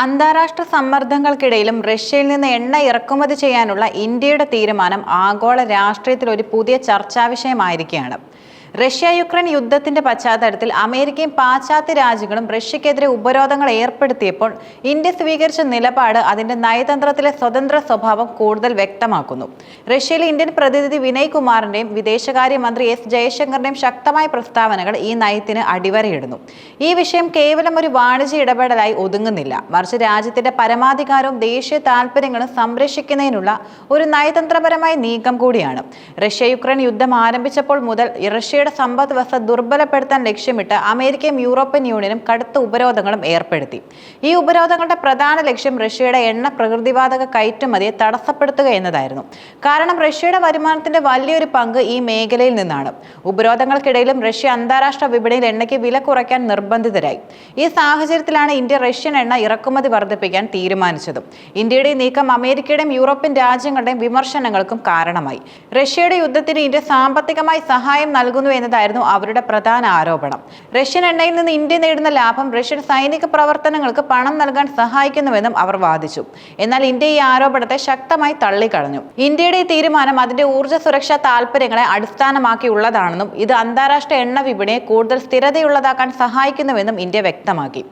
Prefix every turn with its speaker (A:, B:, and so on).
A: അന്താരാഷ്ട്ര സമ്മർദ്ദങ്ങൾക്കിടയിലും റഷ്യയിൽ നിന്ന് എണ്ണ ഇറക്കുമതി ചെയ്യാനുള്ള ഇന്ത്യയുടെ തീരുമാനം ആഗോള രാഷ്ട്രീയത്തിൽ ഒരു പുതിയ ചർച്ചാ വിഷയമായിരിക്കുകയാണ്. റഷ്യ യുക്രൈൻ യുദ്ധത്തിന്റെ പശ്ചാത്തലത്തിൽ അമേരിക്കയും പാശ്ചാത്യ രാജ്യങ്ങളും റഷ്യക്കെതിരെ ഉപരോധങ്ങൾ ഏർപ്പെടുത്തിയപ്പോൾ ഇന്ത്യ സ്വീകരിച്ച നിലപാട് അതിന്റെ നയതന്ത്രത്തിലെ സ്വതന്ത്ര സ്വഭാവം കൂടുതൽ വ്യക്തമാക്കുന്നു. റഷ്യയിലെ ഇന്ത്യൻ പ്രതിനിധി വിനയ് കുമാറിന്റെയും വിദേശകാര്യമന്ത്രി എസ് ജയശങ്കറിന്റെയും ശക്തമായ പ്രസ്താവനകൾ ഈ നയത്തിന് അടിവരയിടുന്നു. ഈ വിഷയം കേവലം ഒരു വാണിജ്യ ഇടപെടലായി ഒതുങ്ങുന്നില്ല. മറിച്ച് രാജ്യത്തിന്റെ പരമാധികാരവും ദേശീയ താൽപര്യങ്ങളും സംരക്ഷിക്കുന്നതിനുള്ള ഒരു നയതന്ത്രപരമായ നീക്കം കൂടിയാണ്. റഷ്യ യുക്രൈൻ യുദ്ധം ആരംഭിച്ചപ്പോൾ മുതൽ റഷ്യയുടെ സമ്പദ് വ്യവസ്ഥ ദുർബലപ്പെടുത്താൻ ലക്ഷ്യമിട്ട് അമേരിക്കയും യൂറോപ്യൻ യൂണിയനും കടുത്ത ഉപരോധങ്ങളും ഏർപ്പെടുത്തി. ഈ ഉപരോധങ്ങളുടെ പ്രധാന ലക്ഷ്യം റഷ്യയുടെ എണ്ണ പ്രകൃതിവാതക കയറ്റുമതിയെ തടസ്സപ്പെടുത്തുക എന്നതായിരുന്നു. കാരണം റഷ്യയുടെ വരുമാനത്തിന്റെ വലിയൊരു പങ്ക് ഈ മേഖലയിൽ നിന്നാണ്. ഉപരോധങ്ങൾക്കിടയിലും റഷ്യ അന്താരാഷ്ട്ര വിപണിയിൽ എണ്ണയ്ക്ക് വില കുറയ്ക്കാൻ നിർബന്ധിതരായി. ഈ സാഹചര്യത്തിലാണ് ഇന്ത്യ റഷ്യൻ എണ്ണ ഇറക്കുമതി വർദ്ധിപ്പിക്കാൻ തീരുമാനിച്ചതും. ഇന്ത്യയുടെ നീക്കം അമേരിക്കയുടെയും യൂറോപ്യൻ രാജ്യങ്ങളുടെയും വിമർശനങ്ങൾക്കും കാരണമായി. റഷ്യയുടെ യുദ്ധത്തിന് ഇന്ത്യ സാമ്പത്തികമായി സഹായം നൽകുന്നു എന്നതായിരുന്നു അവരുടെ പ്രധാന ആരോപണം. റഷ്യൻ എണ്ണയിൽ നിന്ന് ഇന്ത്യ നേടുന്ന ലാഭം റഷ്യൻ സൈനിക പ്രവർത്തനങ്ങൾക്ക് പണം നൽകാൻ സഹായിക്കുന്നുവെന്നും അവർ വാദിച്ചു. എന്നാൽ ഇന്ത്യ ഈ ആരോപണത്തെ ശക്തമായി തള്ളിക്കളഞ്ഞു. ഇന്ത്യയുടെ ഈ തീരുമാനം അതിന്റെ ഊർജ സുരക്ഷാ താൽപര്യങ്ങളെ അടിസ്ഥാനമാക്കിയുള്ളതാണെന്നും ഇത് അന്താരാഷ്ട്ര എണ്ണ വിപണിയെ കൂടുതൽ സ്ഥിരതയുള്ളതാക്കാൻ സഹായിക്കുന്നുവെന്നും ഇന്ത്യ വ്യക്തമാക്കി.